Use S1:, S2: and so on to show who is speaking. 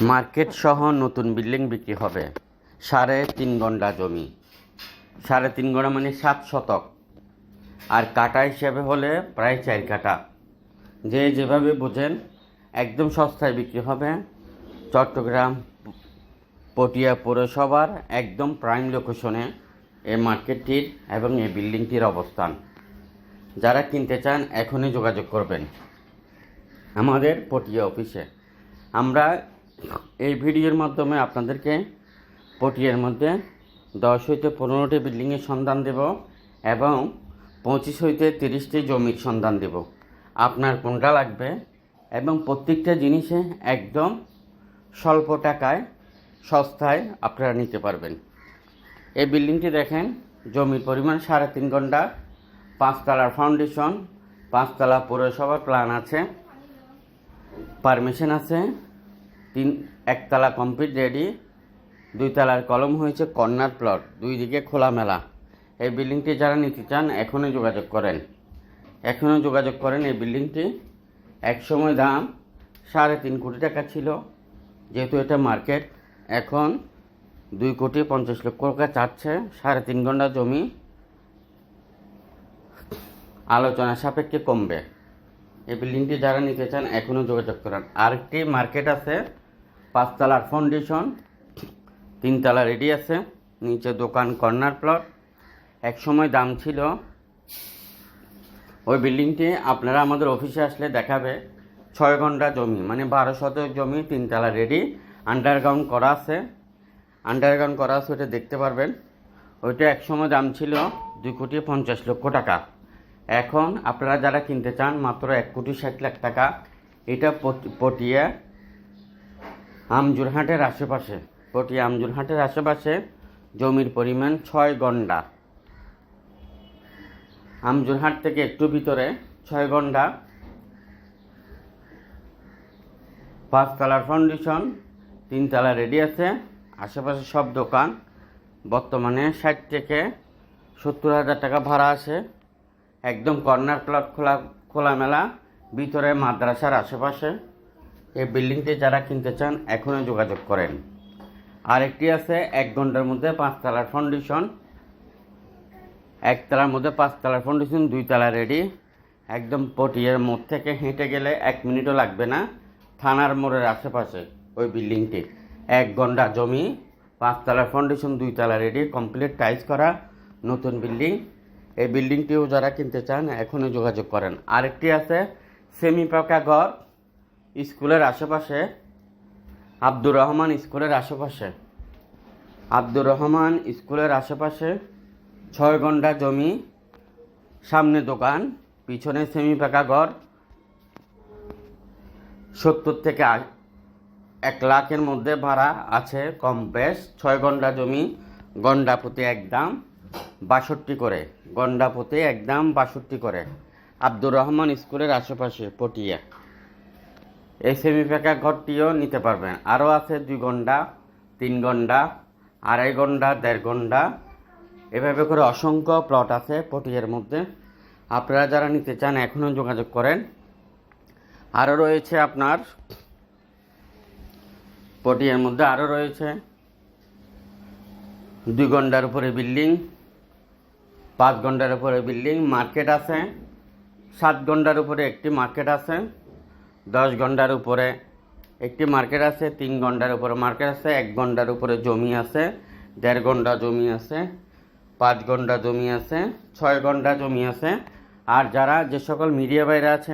S1: Market সহ নতুন building বিক্রি হবে। সাড়ে তিন ঘণ্টা জমি। সাড়ে তিন ঘণ্টা মানে সাত শতক। আর কাটা হিসেবে হলে প্রায় চার কাটা। যে যেভাবে বোঝেন, একদম সস্তায় বিক্রি হবে। চট্টগ্রাম, পটিয়া পৌরসভার একদম প্রাইম লোকেশনে এই মার্কেটটির এবং এই বিল্ডিংটির অবস্থান। যারা কিনতে চান, এখনই যোগাযোগ করবেন। আমাদের পটিয়া অফিসে। আমরা এই ভিডিওর মাধ্যমে আপনাদেরকে পটিয়ার মধ্যে দশ হইতে পনেরোটি বিল্ডিংয়ের সন্ধান দেব এবং পঁচিশ হইতে তিরিশটি জমির সন্ধান দেব। আপনার কোনটা লাগবে এবং প্রত্যেকটা জিনিসে একদম স্বল্প টাকায় সস্তায় আপনারা নিতে পারবেন। এই বিল্ডিংটি দেখেন, জমির পরিমাণ সাড়ে তিন ঘণ্টা পাঁচতলার ফাউন্ডেশন, পাঁচতলা পৌরসভার প্ল্যান আছে, পারমিশন আছে তিন একতলা কমপ্লিট রেডি দুই তলার কলম হয়েছে কর্নার প্লট দুই দিকে খোলামেলা। এই বিল্ডিংটি যারা নিতে চান, এখনই যোগাযোগ করেন। এখনও যোগাযোগ করেন এই বিল্ডিংটি একসময় দাম সাড়ে তিন কোটি টাকা ছিল, যেহেতু এটা মার্কেট এখন দুই কোটি পঞ্চাশ লক্ষ টাকা চাচ্ছে, সাড়ে তিন ঘণ্টা জমি। আলোচনা সাপেক্ষে কমবে। এই বিল্ডিংটি যারা নিতে চান এখনও যোগাযোগ করেন। আরেকটি মার্কেট আছে পাঁচতলার ফাউন্ডেশন তিনতলা রেডি আছে, নিচে দোকান কর্নার প্লট এক সময় দাম ছিল, ওই বিল্ডিংটি আপনারা আমাদের অফিসে আসলে দেখাবে, ছয় ঘণ্টা জমি মানে বারো শতক জমি তিনতলা রেডি আন্ডারগ্রাউন্ড করা আছে। আন্ডারগ্রাউন্ড করা আছে, ওটা দেখতে পারবেন। ওইটা একসময় দাম ছিল দুই কোটি পঞ্চাশ লক্ষ টাকা। এখন আপনারা যারা কিনতে চান, মাত্র এক কোটি ষাট লাখ টাকা। এটা পট- পটিয়া আমজুরহাটের আশেপাশে পটিয়া আমজুরহাটের আশেপাশে জমির পরিমাণ ছয় গন্ডা। আমজুরহাট থেকে একটু ভিতরে ছয় ঘণ্টা পাঁচতলার ফাউন্ডেশন তিনতলা রেডি আছে। আশেপাশে সব দোকান। বর্তমানে ষাট থেকে সত্তর হাজার টাকা ভাড়া আছে। একদম কর্নার প্লট খোলা খোলামেলা, ভিতরে মাদ্রাসার আশেপাশে। এই বিল্ডিংটি যারা কিনতে চান, এখনই যোগাযোগ করেন। আরেকটি আছে, এক ঘণ্টার মধ্যে পাঁচতলার ফাউন্ডেশন একতলার মধ্যে পাঁচতলার ফাউন্ডেশন দুই তলা রেডি একদম পটিয়ার মোড় থেকে হেঁটে গেলে এক মিনিটও লাগবে না, থানার মোড়ের আশেপাশে ওই বিল্ডিংটি। এক ঘণ্টা জমি পাঁচতলার ফাউন্ডেশন দুই তলা রেডি কমপ্লিট টাইজ করা নতুন বিল্ডিং। এই বিল্ডিংটিও যারা কিনতে চান, এখনই যোগাযোগ করেন। আরেকটি আছে সেমি পাকা ঘর। স্কুলের আশেপাশে আব্দুর রহমান স্কুলের আশেপাশে। আব্দুর রহমান স্কুলের আশেপাশে ছয় ঘণ্টা জমি, সামনে দোকান, পিছনে সেমি পাকা ঘর, সত্তর থেকে এক লাখের মধ্যে ভাড়া আছে কম বেশ। ছয় ঘণ্টা জমি, গন্ডা প্রতি একদম বাষট্টি করে। গন্ডা প্রতি একদম বাষট্টি করে। আব্দুর রহমান স্কুলের আশেপাশে, পটিয়া। এই সেমি পাকা ঘরটিও নিতে পারবেন। আরও আছে দুই ঘণ্টা, তিন ঘণ্টা, আড়াই ঘণ্টা, দেড় ঘণ্টা। এভাবে করে অসংখ্য প্লট আছে পটিয়ার মধ্যে। আপনারা যারা নিতে চান, এখনও যোগাযোগ করেন। আরও রয়েছে আপনার, পটিয়ার মধ্যে আরও রয়েছে দুই ঘণ্টার উপরে বিল্ডিং, পাঁচ ঘণ্টার উপরে বিল্ডিং, মার্কেট আছে, সাত ঘণ্টার উপরে একটি মার্কেট আছে। দশ ঘণ্টার উপরে। একটি মার্কেট আছে, তিন ঘণ্টার উপরে মার্কেট আছে, এক ঘণ্টার উপরে জমি আছে, দেড় ঘণ্টা জমি আছে, পাঁচ ঘণ্টা জমি আছে, ছয় ঘণ্টা জমি আছে। আর যারা যে সকল মিডিয়া বাইরে আছে